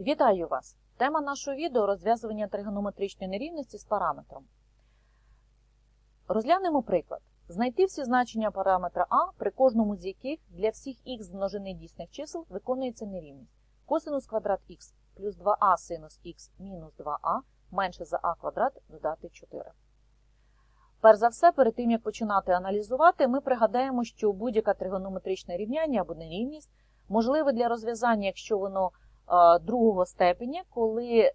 Вітаю вас! Тема нашого відео розв'язування тригонометричної нерівності з параметром. Розглянемо приклад. Знайти всі значення параметра А, при кожному з яких для всіх х з множини дійсних чисел виконується нерівність. Косинус квадрат х плюс 2а синус х мінус 2а менше за а квадрат додати 4. Перш за все, перед тим як починати аналізувати, ми пригадаємо, що будь-яке тригонометричне рівняння або нерівність можливе для розв'язання, якщо воно другого степеня, коли е,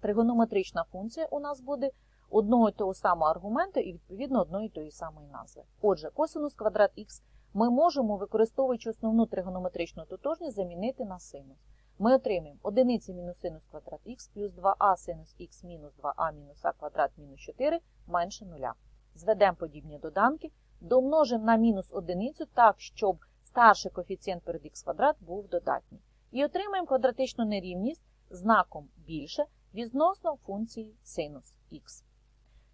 тригонометрична функція у нас буде одного і того самого аргументу і відповідно одної і тої самої назви. Отже, косинус квадрат х ми можемо, використовуючи основну тригонометричну тотожність, замінити на синус. Ми отримаємо 1 мінус синус квадрат х плюс 2а синус х мінус 2а мінус а квадрат мінус 4 менше 0. Зведемо подібні доданки, домножимо на мінус одиницю так, щоб старший коефіцієнт перед х квадрат був додатній. І отримаємо квадратичну нерівність знаком більше відносно функції синус х.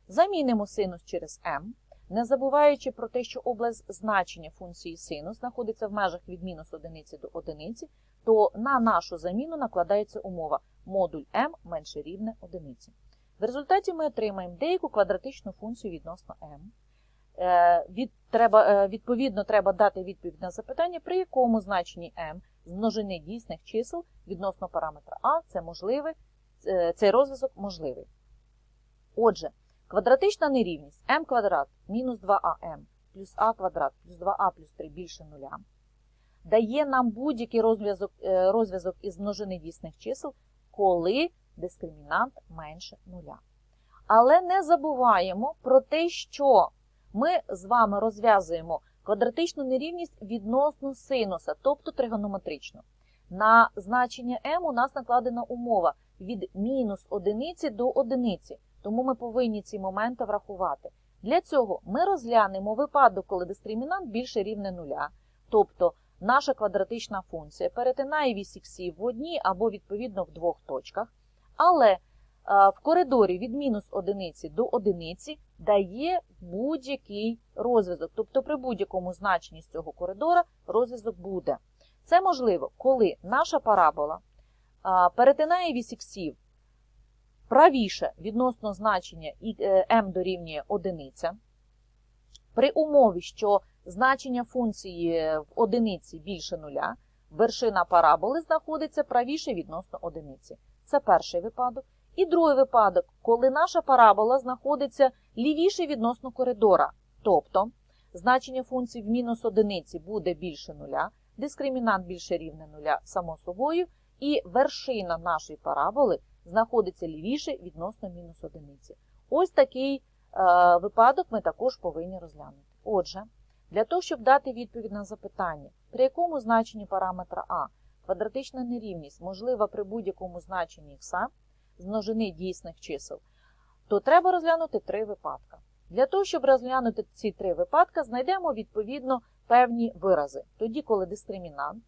Замінимо синус через m, не забуваючи про те, що область значення функції синус знаходиться в межах від мінус одиниці до одиниці, то на нашу заміну накладається умова модуль m менше рівне одиниці. В результаті ми отримаємо деяку квадратичну функцію відносно m. Е, Від, треба, е, відповідно, треба дати відповідь на запитання, при якому значенні m з множини дійсних чисел відносно параметра a це можливий, е, цей розв'язок можливий. Отже, квадратична нерівність m квадрат мінус 2am плюс а квадрат плюс 2а плюс 3 більше нуля дає нам будь-який розв'язок е, розв'язок із множини дійсних чисел, коли дискримінант менше нуля. Але не забуваємо про те, що ми з вами розв'язуємо квадратичну нерівність відносно синуса, тобто тригонометричну. На значення m у нас накладена умова від мінус одиниці до одиниці, тому ми повинні ці моменти врахувати. Для цього ми розглянемо випадок, коли дискримінант більше рівне нуля, тобто наша квадратична функція перетинає вісь іксів в одній або відповідно в двох точках, але в коридорі від мінус одиниці до одиниці дає будь-який розв'язок. Тобто при будь-якому значенні з цього коридора розв'язок буде. Це можливо, коли наша парабола перетинає вісь іксів правіше відносно значення m дорівнює одиниця, при умові, що значення функції в одиниці більше нуля, вершина параболи знаходиться правіше відносно одиниці. Це перший випадок. І другий випадок, коли наша парабола знаходиться лівіше відносно коридора. Тобто значення функції в мінус одиниці буде більше нуля, дискримінант більше рівне нуля само собою, і вершина нашої параболи знаходиться лівіше відносно мінус одиниці. Ось такий е, випадок ми також повинні розглянути. Отже, для того, щоб дати відповідь на запитання, при якому значенні параметра А квадратична нерівність можлива при будь-якому значенні х з множини дійсних чисел, то треба розглянути три випадки. Для того, щоб розглянути ці три випадки, знайдемо відповідно певні вирази. Тоді, коли дискримінант,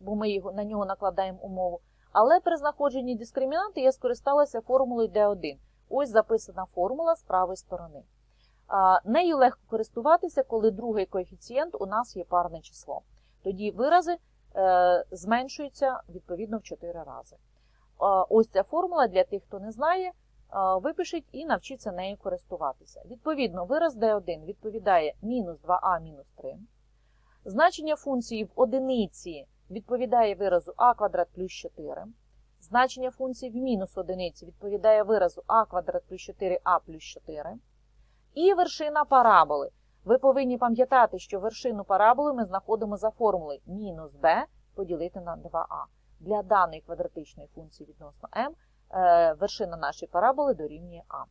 бо ми його, на нього накладаємо умову, але при знаходженні дискримінанту я скористалася формулою D1. Ось записана формула з правої сторони. Нею легко користуватися, коли другий коефіцієнт у нас є парне число. Тоді вирази е, зменшуються відповідно в 4 рази. Ось ця формула для тих, хто не знає, випишіть і навчіться нею користуватися. Відповідно, вираз d1 відповідає мінус 2а мінус 3. Значення функції в одиниці відповідає виразу а квадрат плюс 4. Значення функції в мінус одиниці відповідає виразу а квадрат плюс 4а плюс 4. І вершина параболи. Ви повинні пам'ятати, що вершину параболи ми знаходимо за формулою мінус b поділити на 2а. Для даної квадратичної функції відносно m е, вершина нашої параболи дорівнює а.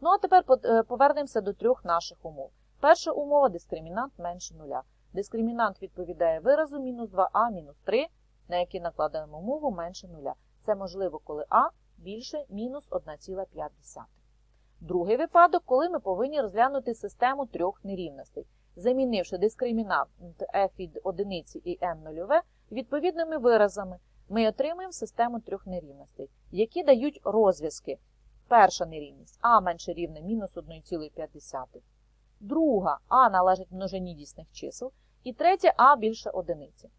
Ну а тепер е, повернемося до трьох наших умов. Перша умова дискримінант менше нуля. Дискримінант відповідає виразу мінус 2а мінус 3, на який накладаємо умову менше нуля. Це можливо, коли а більше мінус 1,5. Другий випадок, коли ми повинні розглянути систему трьох нерівностей, замінивши дискримінант f від одиниці і m нульове відповідними виразами, ми отримуємо систему трьох нерівностей, які дають розв'язки. Перша нерівність а менше рівне мінус 1,5. Друга а належить множині дійсних чисел. І третя а більше одиниці.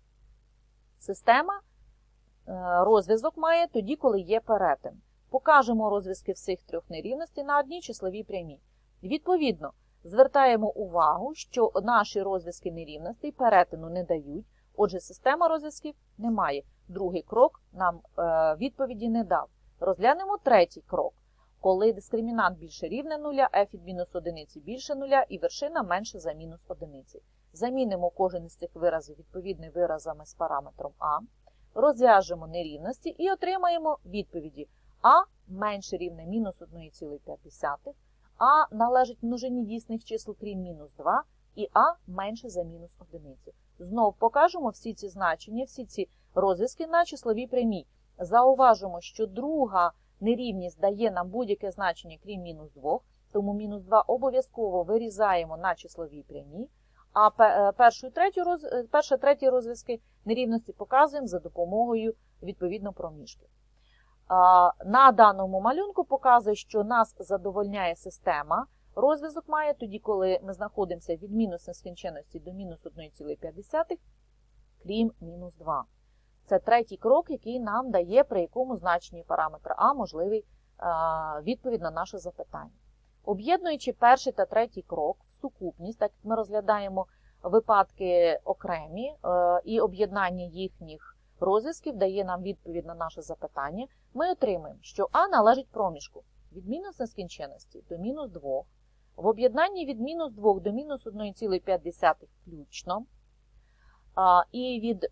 Система е, розв'язок має тоді, коли є перетин. Покажемо розв'язки всіх трьох нерівностей на одній числовій прямій. Відповідно, звертаємо увагу, що наші розв'язки нерівностей перетину не дають, отже, система розв'язків немає. Другий крок нам е, відповіді не дав. Розглянемо третій крок, коли дискримінант більше рівне нуля, f від мінус одиниці більше нуля і вершина менше за мінус одиниці. Замінимо кожен із цих виразів відповідними виразами з параметром а, розв'яжемо нерівності і отримаємо відповіді а менше рівне мінус 1,5, а належить множині дійсних чисел крім мінус 2, і а менше за мінус одиницю. Знов покажемо всі ці значення, всі ці розв'язки на числовій прямій. Зауважимо, що друга нерівність дає нам будь-яке значення крім мінус 2, тому мінус 2 обов'язково вирізаємо на числовій прямій, а е, першу третю роз... е, розв'язки нерівності показуємо за допомогою відповідно проміжки. На даному малюнку показує, що нас задовольняє система. Розв'язок має тоді, коли ми знаходимося від мінус нескінченності до мінус 1,5, крім мінус 2. Це третій крок, який нам дає, при якому значенні параметра А можливий відповідь на наше запитання. Об'єднуючи перший та третій крок в сукупність, так як ми розглядаємо випадки окремі е, і об'єднання їхніх розв'язків дає нам відповідь на наше запитання, ми отримаємо, що А належить проміжку від мінус нескінченності до мінус 2, в об'єднанні від мінус 2 до мінус 1,5 включно, і від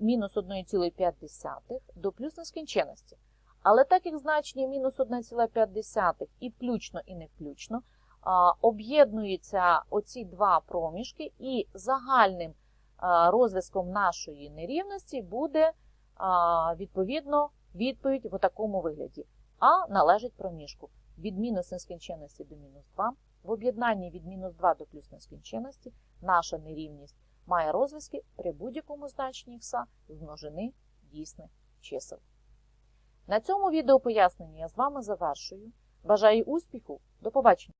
мінус 1,5 до плюс нескінченності. Але так як значення мінус 1,5 і включно, і не включно, об'єднуються оці два проміжки, і загальним розв'язком нашої нерівності буде відповідно відповідь в такому вигляді. А належить проміжку від мінус нескінченності до мінус 2. В об'єднанні від мінус 2 до плюс нескінченності наша нерівність має розв'язки при будь-якому значенні ікса з множини дійсних чисел. На цьому відео пояснення я з вами завершую. Бажаю успіху. До побачення!